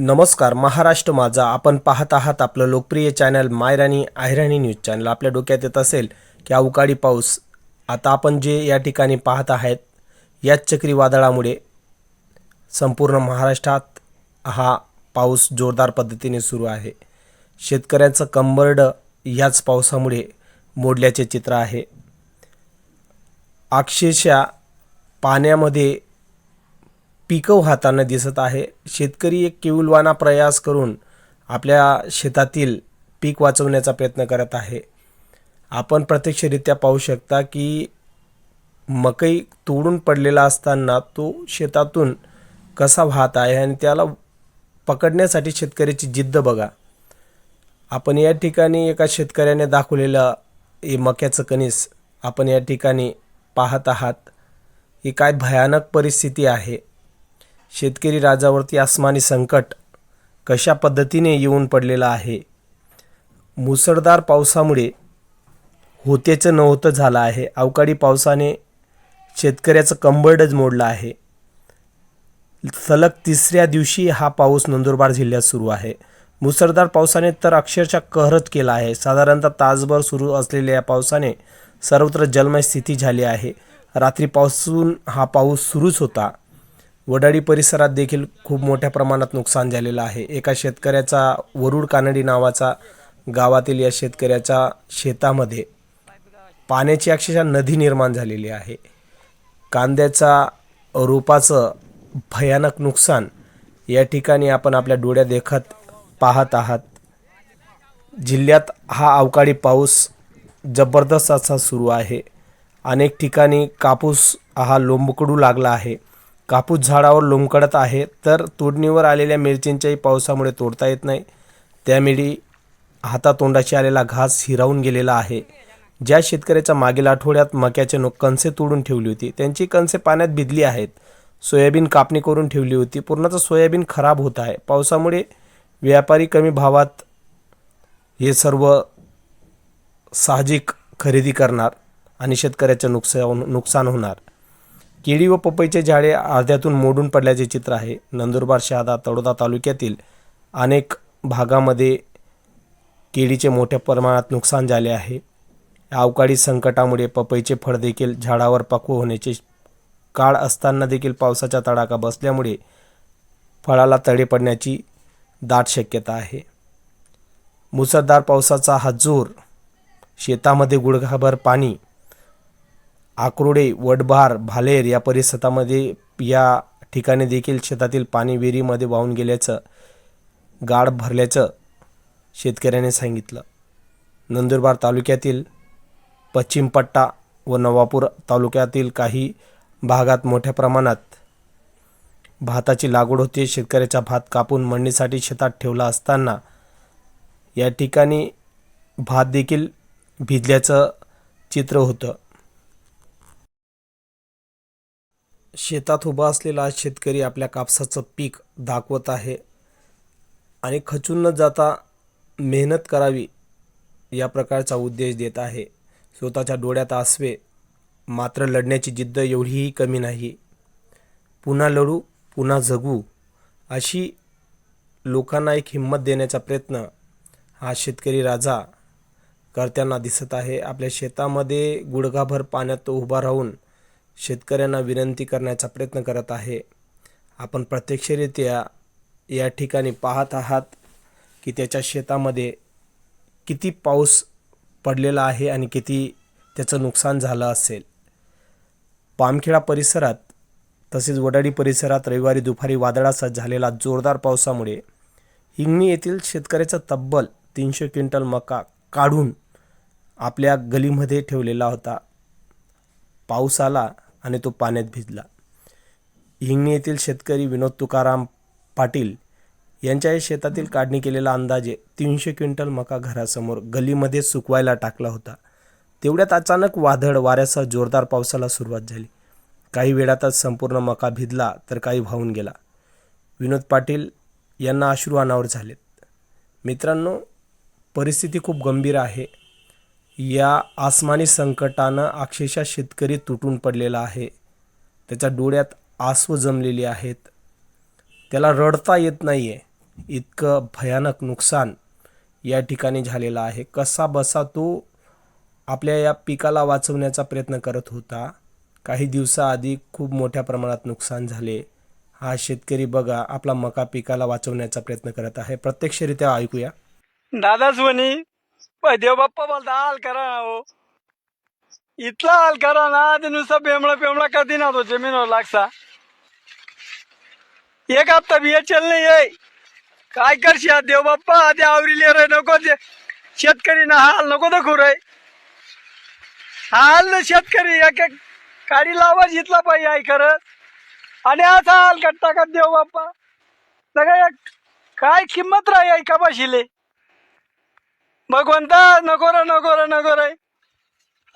नमस्कार महाराष्ट्र माझा. आपण पाहत आहात आपलं लोकप्रिय channel Mayrani Ayrani news channel आपल्या डोक्यात येत असेल की अवकाळी पाऊस. आता आपण जे या ठिकाणी पाहत आहेत याच चक्रीवादळामुळे संपूर्ण महाराष्ट्रात हा पाऊस जोरदार पद्धतीने सुरू आहे. शेतकऱ्यांचं कंबर्ड याच पावसामुळे मोडल्याचे चित्र आहे. अक्षरशः पाण्यामध्ये पिकं वाहताना दिसत आहे. शेतकरी एक केविलवाना प्रयास करून आपल्या शेतातील पीक वाचवण्याचा प्रयत्न करत आहे. आपण प्रत्यक्षरित्या पाहू शकता की मकई तोडून पडलेला असताना तो शेतातून कसा वाहत आहे आणि त्याला पकडण्यासाठी शेतकऱ्याची जिद्द बघा. आपण या ठिकाणी एका शेतकऱ्याने दाखवलेलं हे मक्याचं कणीस आपण या ठिकाणी पाहत आहात. ही काय भयानक परिस्थिती आहे. शेतकरी राजावरती आसमानी संकट कशा पद्धतीने येऊन पडलेलं आहे? मुसळधार पावसामुळे होतेचं नव्हतं झालं आहे. अवकाळी पावसाने शेतकऱ्याचं कंबरडच मोडलं आहे. सलग तिसऱ्या दिवशी हा पाऊस नंदुरबार जिल्ह्यात सुरू आहे. मुसळधार पावसाने तर अक्षरशः कहरच केला आहे. साधारणतः तासभर सुरू असलेल्या या पावसाने सर्वत्र जलमय स्थिती झाली आहे. रात्रीपासून हा पाऊस सुरूच होता. वडाळी परिसरात देखील खूप मोठ्या प्रमाणात नुकसान झालेलं आहे. एका शेतकऱ्याचा वरुड कानडी नावाचा गावातील या शेतकऱ्याच्या शेतामध्ये पाण्याची अक्षरशः नदी निर्माण झालेली आहे. कांद्याचा रोपाचं भयानक नुकसान या ठिकाणी आपण आपल्या डोळ्या देखत पाहत आहात. जिल्ह्यात हा अवकाळी पाऊस जबरदस्त असा सुरू आहे. अनेक ठिकाणी कापूस हा लोंबकडू लागला आहे. कापूस झाडावर लोंबकडत आहे तर तोडणीवर आलेल्या मिरचींच्याही पावसामुळे तोडता येत नाही. त्यामुळे हातातोंडाशी आलेला घास हिरावून गेलेला आहे. ज्या शेतकऱ्याच्या मागील आठवड्यात मक्याचे नो कणसे तोडून ठेवली होती त्यांची कणसे पाण्यात भिजली आहेत. सोयाबीन कापणी करून ठेवली होती. पूर्णतः सोयाबीन खराब होत आहे. पावसामुळे व्यापारी कमी भावात हे सर्व साहजिक खरेदी करणार आणि शेतकऱ्याचं नुकसान नुकसान होणार. केळी व पपईचे झाडे अर्ध्यातून मोडून पडल्याचे चित्र आहे. नंदुरबार शहादा तळोदा तालुक्यातील अनेक भागामध्ये केळीचे मोठ्या प्रमाणात नुकसान झाले आहे. अवकाळी संकटामुळे पपईचे फळ देखील झाडावर पक्व होण्याचे काळ असताना देखील पावसाचा तडाखा बसल्यामुळे फळाला तडे पडण्याची दाट शक्यता आहे. मुसळधार पावसाचा हा जोर शेतामध्ये गुडघाभर पाणी आक्रोडे वडभार भालेर या परिसरामध्ये या ठिकाणी देखील शेतातील पाणी विहिरीमध्ये वाहून गेल्याचं गाड भरल्याचं शेतकऱ्याने सांगितलं. नंदुरबार तालुक्यातील पश्चिमपट्टा व नवापूर तालुक्यातील काही भागात मोठ्या प्रमाणात भाताची लागवड होते. शेतकऱ्याचा भात कापून मळणीसाठी शेतात ठेवला असताना या ठिकाणी भात देखील भिजल्याचं चित्र होतं. शेतात उभा असलेला शेतकरी आपल्या कापसाचं पीक दाखवत आहे. आणि खचून न जाता मेहनत करावी या प्रकारचा उद्देश देत आहे. स्वतःच्या डोळ्यात आसवे मात्र लढण्याची जिद्द एवढीही कमी नाही. पुन्हा लढू पुन्हा जगू अशी लोकांना एक हिंमत देण्याचा प्रयत्न हा शेतकरी राजा करताना दिसत आहे. आपल्या शेतामध्ये गुडघाभर पाण्यात तो उभा राहून शेतकऱ्यांना विनंती करण्याचा प्रयत्न करत आहे. आपण प्रत्यक्षरित्या या ठिकाणी पाहत आहात की त्याच्या शेतामध्ये किती पाऊस पडलेला आहे आणि किती त्याचं नुकसान झालं असेल. पामखेडा परिसरात तसेच वडाडी परिसरात रविवारी दुपारी वादळासह झालेला जोरदार पावसामुळे हिंगणी येथील शेतकऱ्याचा तब्बल तीनशे क्विंटल मका काढून आपल्या गलीमध्ये ठेवलेला होता. पाऊस आला आणि तो पाण्यात भिजला. हिंगणी येथील शेतकरी विनोद तुकाराम पाटील यांच्या शेतातील काढणी केलेला अंदाजे तीनशे क्विंटल मका घरासमोर गलीमध्ये सुकवायला टाकला होता. तेवढ्यात अचानक वादळ वाऱ्यासह जोरदार पावसाला सुरुवात झाली. काही वेळातच संपूर्ण मका भिजला तर काही वाहून गेला. विनोद पाटील यांना अश्रू अनावर झालेत. मित्रांनो परिस्थिती खूप गंभीर आहे. या आसमानी संकटानं अक्षरशः शेतकरी तुटून पडलेला आहे. त्याच्या डोळ्यात आसव जमलेली आहेत. त्याला रडता येत नाही आहे इतकं भयानक नुकसान या ठिकाणी झालेलं आहे. कसा बसा तो आपल्या या पिकाला वाचवण्याचा प्रयत्न करत होता. काही दिवसाआधी खूप मोठ्या प्रमाणात नुकसान झाले. हा शेतकरी बघा आपला मका पिकाला वाचवण्याचा प्रयत्न करत आहे. प्रत्यक्षरित्या ऐकूया. दादाच म्हणी देव बाप्पा बोलता हाल करा ना हो इतला हाल करा ना ते नुसतं बेमळा पेमळा कधी ना तो जमीनवर लागसा एक हप्ता बिया चल नाही काय करशी देव बाप्पा ते आवरीले रे नको ते शेतकरी ना हाल नको तर खुर हाल ना शेतकरी एक एक काडी लावा इथला पाहिजे आय करत आणि असा हाल करता का देव बाप्पा सगळं काय किंमत राही ऐका का भगवंता नको रे नको रे नको रे.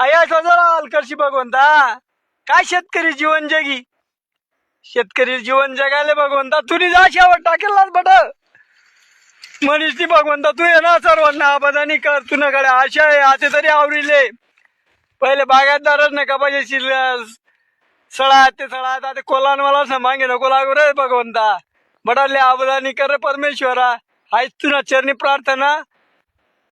आया जरा अलकर्षी भगवंता. काय शेतकरी जीवन जगी? शेतकरी जीवन जगायला भगवंता तुरी जा शेवट टाकेल बट. म्हणीस ती भगवंता तू ये ना सर्वांना आबादानी कर तुझ्याकडे आशा आहे असे तरी आवरीले. पहिले बागायतदारच नका पाहिजे सळा ते सळा आता ते कोलानवाला मला नको लागू रे भगवंता. बडाले आबदानी कर रे परमेश्वरा. हायच तुला चरणी प्रार्थना.